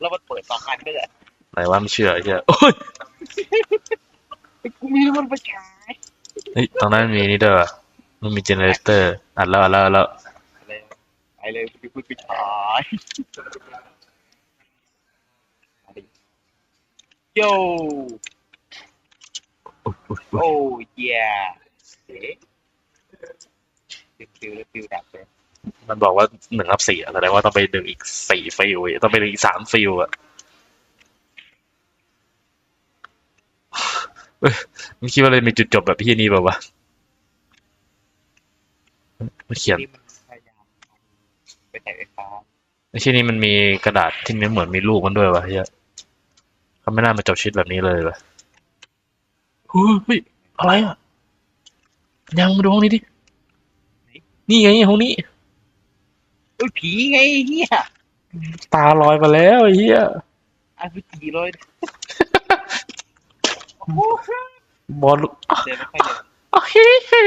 แล้วมันเปิดสองคันด้วยอะไหนว่าไม่เชื่อไอ้เหี้ยโอ้ยกูมีมันไปขายเฮ้ยตรงนั้นมีนี่เด้อมันมีเจเนเรเตอร์อัดแล้วอัดแล้วอัดแล้วอะไรไปเลยกูพูดไปขายโย่อุ๊ยอุ๊ยอุ๊ยโอ้ยเอ๊ะฟิวฟิวฟิวดับเลย มันบอกว่าหนึ่งรับสี่แสดงว่าต้องไปดึงอีกสี่ฟิลต้องไปดึงอีกสามฟิลอะมึงคิดว่าเลยมีจุดจบแบบพี่นี่แบบวะมันเขียนนี่มันพยายามไปแต่ไฟฟ้าไอ้ที่นี่มันมีกระดาษที่มันเหมือนมีรูปมันด้วยวะเฮียเขาไม่น่ามาจบชีวิตแบบนี้เลยวะเฮ้ยอะไรอะยังมาดูห้องนี้ดิ นี่ไงห้องนี้ อ้ยผีไงเฮียตาลอยมาแล้วไอ้เฮียอาร์พีจีเลยบอลลูกอะเดินไม่ค่อยเดินอะเฮ้เฮ้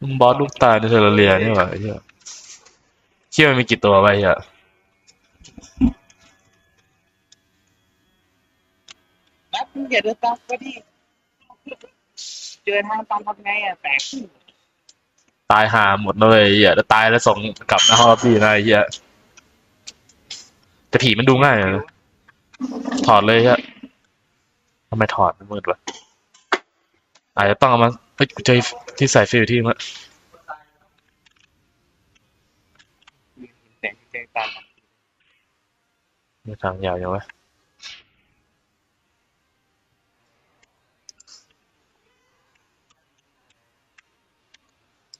มึงบอสลูกตาในเทอร์เรียนี่หว่าไอ้เฮียเชื่อมันมีกี่ตัวไปเฮียนัดมึงอย่าเดินตามก็ดิเจอทางตามทำไงอะแตก ตายหาหมดเลยไอ้เฮียแล้วตายแล้วส่งกลับหน้าห้องพี่นะไอ้เฮียแต่ผีมันดูง่ายนะถอดเลยฮะทำไมถอดมันมืดวะอาจจะต้องเอามาเฮ้ยกูเจอที่ใส่ฟิลที่มั้งแสงแสงตามมีทางยาวยังวะ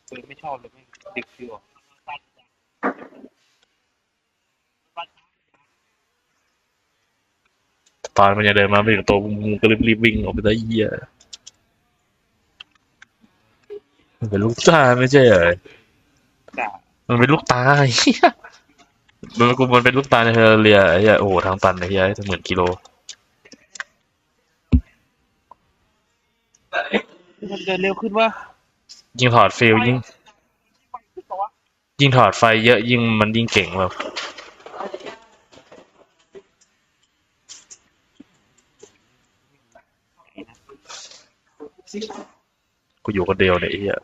ปืนไม่ชอบเลยไม่ดิกฟิวตอนมันจะเดินมาไม่ถึงตัวมึงก็รีบรีบวิ่งออกไปได้เหี้ยมันเป็นลูกตาไม่ใช่เหรอด่ามันเป็นลูกตาไอ้เหี้ยมันกูมันเป็นลูกตาในเทอร์เรียไอ้เหี้ยโอ้โหทางตันไอ้เหี้ยถึงหมื่นกิโลมันเดินเร็วขึ้นว่า ยิ่งถอดฟิลยิ่งยิ่งถอดไฟเยอะยิ่งมันยิ่งเก่งแบบกูอยู่คนเดียวเนี่ยไอ้เหี้ย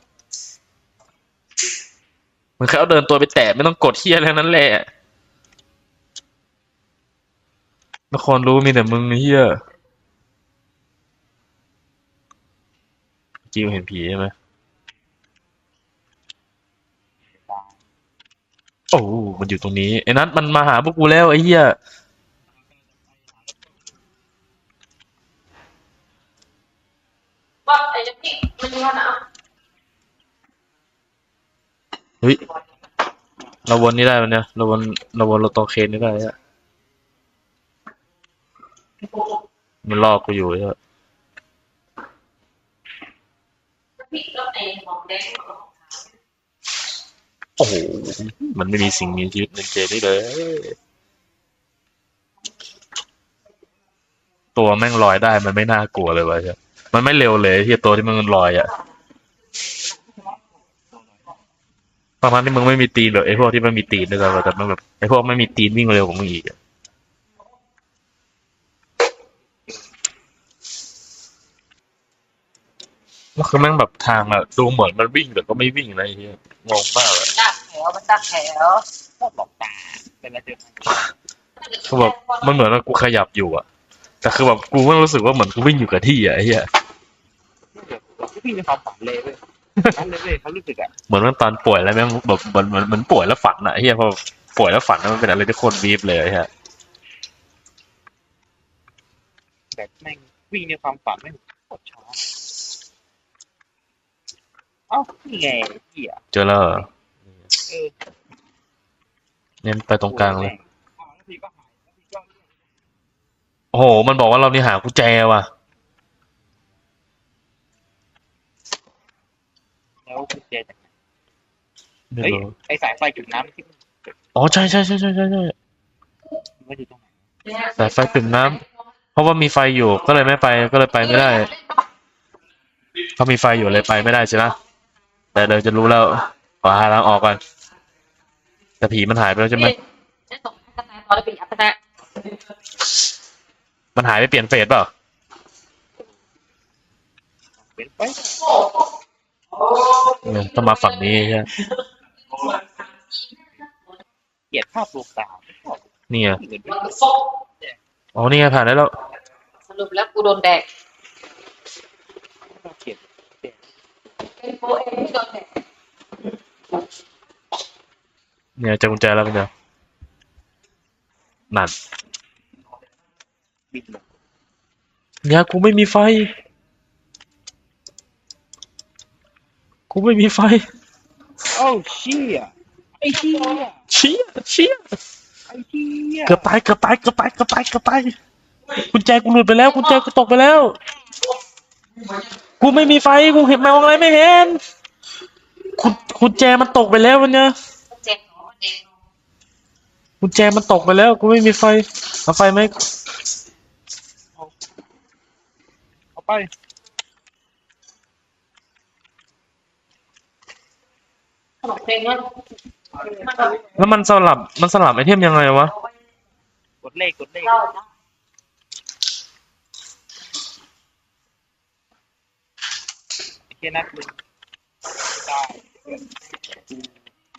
มันแค่เอาเดินตัวไปแตะไม่ต้องกดเฮียอะไรทั้งนั้นแหละนครรู้มีแต่มึงไอ้เฮียจิวเห็นผีใช่ไหม โอ้มันอยู่ตรงนี้ไอ้นัทมันมาหาพวกกูแล้วไอ้เหี้ยว่าไอ้จะพี่มันยังไงนะเฮ้ยเราวนนี่ได้ปะเนี่ยเราวนเราวนเราตอเคนนี่ได้อะมันลอกกูอยู่ไอ้เหี้ย พี่ก็ไอ้หมองแดงของ โอ้โห มันไม่มีสิ่งมีชีวิตในเกมนี้เลย ตัวแม่งลอยได้มันไม่น่ากลัวเลยวะเหี้ยมันไม่เร็วเลยที่ตัวที่มันลอยอะประมาณที่มึงไม่มีตีนหรอไอพวกที่มันมีตีนด้วยกันแต่มันแบบไอพวกไม่มีตีนวิ่งเร็วของมึงอีกอะ แล้วคือแม่งแบบทางอะดูเหมือนมันวิ่งแต่ก็ไม่วิ่งนะไอ้เหี้ยงงมากเลยดักแถวมันดักแถวชอบหลอกตาเป็นอะไรเจอคือแบบมันเหมือนว่ากูขยับอยู่อะแต่คือแบบกูไม่รู้สึกว่าเหมือนกูวิ่งอยู่กับที่อะไอ้เหี้ยพี่มีความฝันเลยเว้ยนั่นเลยเว้ยเขารู้สึกอะเหมือนว่าตอนป่วยแล้วแม่งแบบเหมือนเหมือนเหมือนป่วยแล้วฝันอะไอ้เหี้ยพอป่วยแล้วฝันมันเป็นอะไรที่โคตรวีบเลยไอ้เหี้ยแบบแม่งวิ่งในความฝันแม่งโคตรช้า เอ้านี่ไงเหี้ยเจอแล้วเหรอเออเน้นไปตรงกลางเลยอ้าวแล้วพี่ก็หายแล้วพี่ก็โอ้โห มันบอกว่าเรานี่หากุญแจว่ะ แล้วกุญแจจากไหนไม่เฮ้ยรู้ไอสายไฟจุดน้ำที่มันอ๋อใช่ใช่ใช่ใช่ใช่ใช่มันอยู่ตรงไหนสายไฟปิ่มน้ำเพราะว่ามีไฟอยู่ก็เลยไม่ไปก็เลยไปไม่ได้เขามีไฟอยู่เลยไปไม่ได้ใช่ไหม แต่เดี๋ยวจะรู้แล้วขอหาทางออกก่อนแต่ผีมันหายไปแล้วใช่ไหมฉันตอนได้เป็นอัตนะมันหายไปเปลี่ยนเฟสเปล่าเป็นไปเออต้องมาฝั่งนี้ใช่ไหมเกลียดภาพลวงตาไม่ชอบนี่ไงเหมือนมันโฟกอ๋อนี่ไงผ่านได้แล้ว สรุปแล้วกูโดนแดก เกลียด เป็น โฟเองที่โดนแดกเนี่ยเจอกุญแจแล้วเป็นไงนั่นบินลงเนี่ยกูไม่มีไฟ กูไม่มีไฟ โอ้เชี่ยไอ้เชี่ยเชี่ยเชี่ยไอ้เชี่ยเกือบตายเกือบตายเกือบตายเกือบตายเกือบตายกุญแจกูหลุดไปแล้วกุญแจกูตกไปแล้ว กูไม่มีไฟกูเห็นมองอะไรไม่เห็นกุญกุญแจมันตกไปแล้ววันเนี้ยเจ็บหนอแดงกุญแจมันตกไปแล้วกูไม่มีไฟเอาไฟไหมเอาไปขนมเพลงนั้นแล้วมันสลับมันสลับไอเทมยังไงวะ กดเลขกดเลข เล่านะไอ้เชี่ยนัดมึงได้เกิน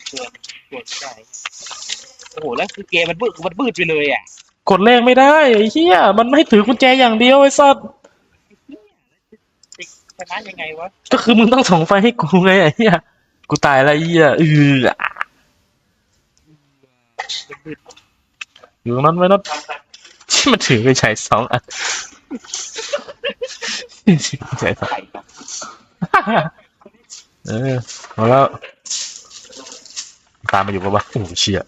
เกินไม่ได้โอ้โหแล้วคือเกมมันบืดมันบืดไปเลยอะกดเลขไม่ได้ไอ้เหี้ยมันไม่ให้ถือกุญแจอย่างเดียวไอ้สัสชนะยังไงวะก็คือมึงต้องส่งไฟให้กูไงไอ้เหี้ยกูตายแล้วไอ้เหี้ยเออมันบืดอยู่ตรงนั้นไว้นะที่มันถือไปใช้สองอัน ใช้สองไข่ครับ เออเอาแล้ว ตามมาอยู่ปะวะโอ้โหเชี่ย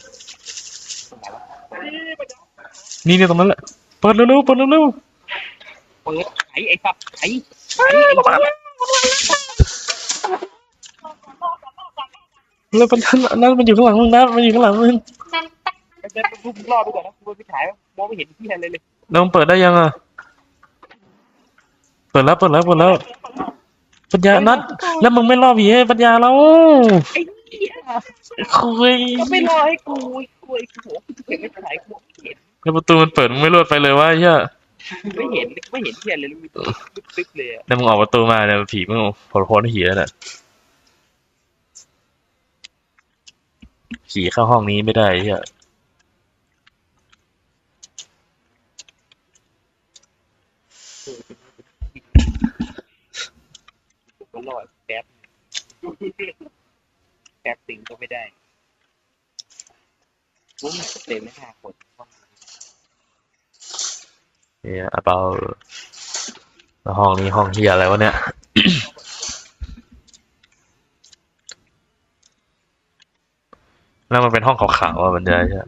นี่เนี่ยตรงนั้นแหละเปิดเร็วๆเปิดเร็วเปิดไข่ไอ้สับไข่ไขไอ้เหี้ยๆแล้วมันนั่นมันอยู่ข้างหลังมึงนะมันอยู่ข้างหลังมึงเดินรูปรอบไปก่อนนะกูไปถ่ายมองไม่เห็นที่อะไรเลยแล้วมันเปิดได้ยังอะ เปิดแล้วเปิดแล้วเปิดแล้ว ปัญญานัดแล้วมึงไม่รอผีให้ปัญญาเราไอ้เหี้ยคุยก็ไม่รอให้กูไอ้กูไอ้กูเห็นไม่ถ่ายกูไม่เห็นแล้วประตูมันเปิดมึงไม่รวดไปเลยวะไอ้เหี้ยไม่เห็นไม่เห็นที่อะไรเลยมีตึ๊บเลยอะแล้วมึงออกประตูมาเนี่ยผีมึงโผล่พ้นผีแล้วน่ะผีเข้าห้องนี้ไม่ได้ไอ้เหี้ย ก็ รอแป๊บแป๊บติงก็ไม่ได้กูมีเต็มไม่ห้าคน เนี่ยอาเปาแล้วห้องนี้ห้องเฮียอะไรวะเนี่ย แล้วมันเป็นห้องขาวๆอะมันจะใช่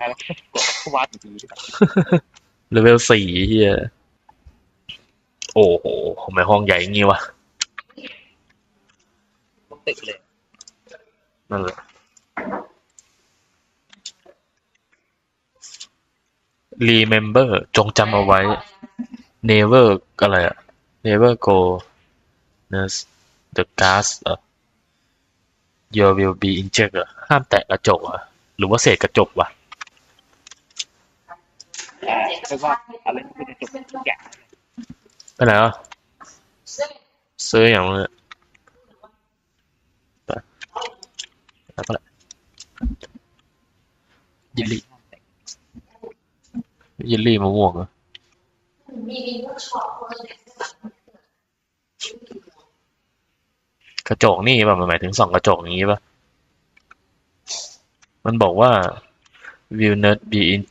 ล้วกดเข้าวาดอยู่ดีเลเวลสี่เฮียโอ้โหทำไมห้องใหญ่งี้วะต้องตึกเลย นั่นแหละ remember จงจำเอาไว้ never อะไรอะ never go nurse the gas อะ you will be inject อะห้ามแตะกระจกอะหรือว่าเศษกระจกวะ เพราะว่าอะไรที่จะจบทุกอย่างไปไหนอะซื้ออย่างเงี้ยไปแล้วก็ละยิลลี่ยิลลี่มะม่วงเหรอะมีดีก็ชอบคนกระจกนี่ป่ะมันหมายถึงส่องกระจกอย่างงี้ป่ะ มันบอกว่า will not be in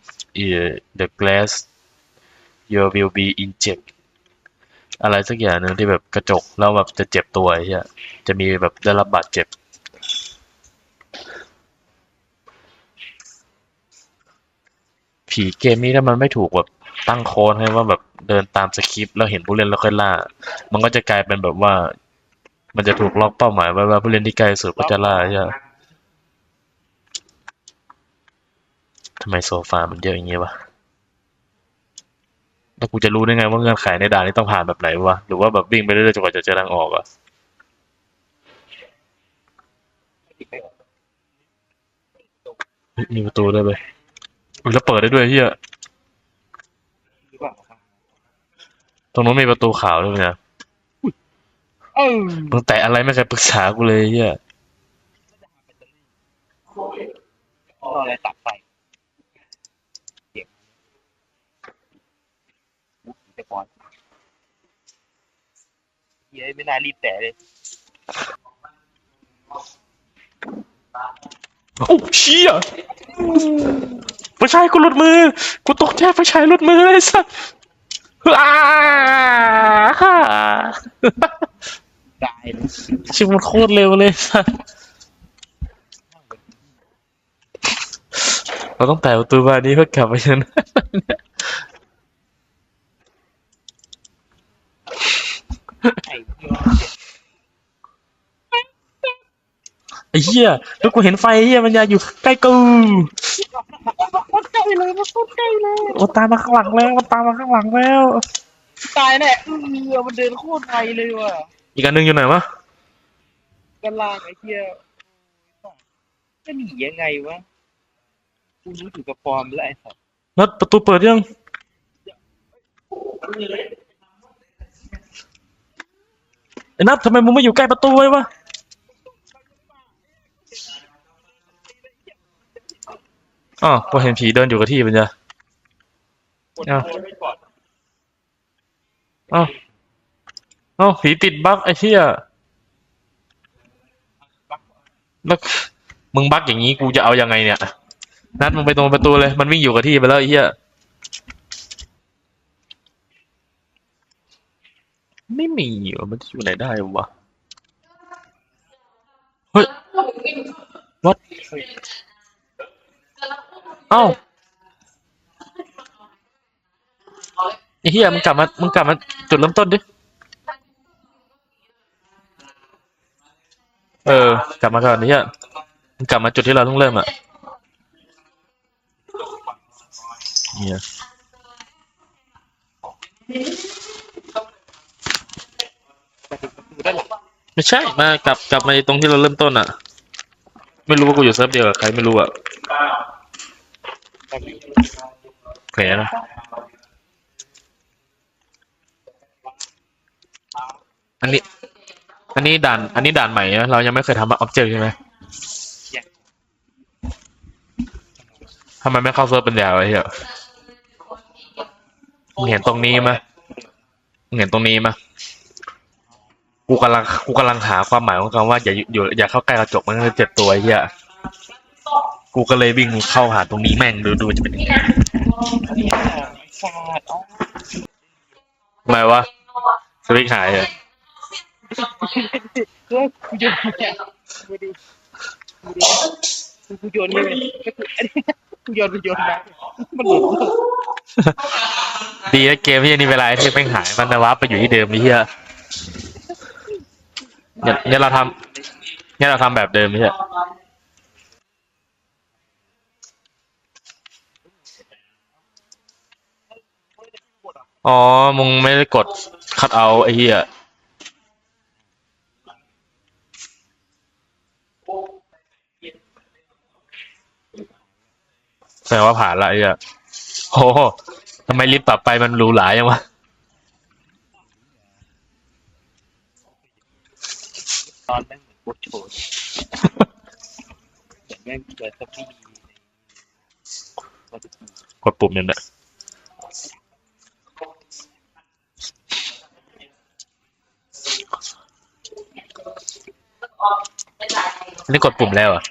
the glass you will be inject อะไรสักอย่างหนึ่งที่แบบกระจกแล้วแบบจะเจ็บตัวไอ้เหี้ยจะมีแบบได้รับบาดเจ็บ ผีเกมนี้ถ้ามันไม่ถูกแบบตั้งโค้ดให้ว่าแบบเดินตามสคริปต์แล้วเห็นผู้เล่นแล้วค่อยล่า มันก็จะกลายเป็นแบบว่า มันจะถูกล็อกเป้าหมายไว้ว่าผู้เล่นที่ใกล้สุดก็จะล่าใช่ไหมำไมโซฟามันเยอะอย่างงี้วะแล้วกูจะรู้ได้ไงว่าเงื่อนไขในด่านนี้ต้องผ่านแบบไหนวะ หรือว่าแบบวิ่งไปเรื่อยๆจนกว่าจะเจอทางออกอะปิดไปก่อนเฮ้ยมีประตูได้วยเลยอุ๊ยแล้วเปิดได้ด้วยเฮียตรงนู้นมีประตูขาวด้วยเนี่ยมึงแตะอะไรไม่เคยปรึกษากูเลยเฮียรออะไรตัดไฟเสียง อุ๊ยแต่ก่อนเฮ้ยไม่น่ารีบแตะเลย โอ้เชี่ยไฟฉายกูหลุดมือ กูตกใจไฟฉายหลุดมือเลยสัสอ้าฮ่าได้เลยชิบมันโคตรเร็วเลยสัสเราต้องแตะประตูบานนี้เพื่อกลับไปชนะ ไอ้เหี้ย ไอ้เหี้ยแล้วกูเห็นไฟเหี้ยมันยาอยู่ใกล้กูโคตรใกล้เลยมันโคตรใกล้เลยมันตามมาข้างหลังแล้วมันตามมาข้างหลังแล้ว ตายแน่เออมันเดินโคตรไวเลยว่ะอีกอันหนึงอยู่ไหนวะกันลางไอ้เหี้ยจะหนียังไงวะกูรู้ถึงกับฟอร์มแล้วไอ้สัสนัดประตูเปิดยังไอ้นัดทำไมมึงไม่อยู่ใกล้ประตูไว้วะ อ๋อกูเห็นผีเดินอยู่กับที่มันจะอ้าวเอ้าเอ้าผีติดบั๊กไอ้เหี้ยแล้วมึงบั๊กอย่างนี้กูจะเอายังไงเนี่ย นัดมึงไปตรงประตูเลย มันวิ่งอยู่กับที่ไปแล้วไอ้เหี้ยไม่มีวะมันจะอยู่ไหนได้วะ เฮ้ย What? เอ้าไอ้เหี้ยมึงกลับมามึงกลับมาจุดเริ่มต้นดิเออ กลับมาก่อนไอ้เหี้ยมึงกลับมาจุดที่เราต้องเริ่มอะเนี่ยไม่ใช่มากลับกลับมาตรงที่เราเริ่มต้นอะ ไม่รู้ว่ากูอยู่เซิร์ฟเดียวกับใครไม่รู้อะ โอเคนะอันนี้ อันนี้ด่าน อันนี้ด่านใหม่นะเรายังไม่เคยทำออบเจกต์ใช่ไหมทำไมไม่เข้าเซิร์ฟเป็นยาวไอ้เหี้ยมึงเห็นตรงนี้ไหมมึงเห็นตรงนี้ไหมกูกำลัง กูกำลังหาความหมายของคำว่าอย่าอยู่อย่าเข้าใกล้กระจกมันจะเจ็บตัวไอ้เหี้ย กูก็เลยวิ่งเข้าหาตรงนี้แม่งดูดูจะเป็นยังไงเนี่ยฟาดอ๋อทำไมวะสวิกหายเหรอเฮ้ยกูโยนเนี่ยดูดูกูโยนนี่เลยกูโยนกูโยนนะมันหลุดดีนะเกมที่นี่เวลาที่แม่งหายมันนะวับไปอยู่ที่เดิมไอ้เหี้ยเนี่ยเนี่ยเราทำเนี่ยเราทำแบบเดิมไอ้เหี้ย อ๋อ มึงไม่ได้กดคัดเอาไอ้เหี้ยแสดงว่าผ่านละไอ้เหี้ยโอ้โหทำไมลิฟต์ต่อไปมันหรูหรายังวะ ตอนแม่งเหมือนโคตรโชนแต่แม่งเกิดสักทีกดปุ่มเนี่ยแหละ นี่กดปุ่มแล้วอะ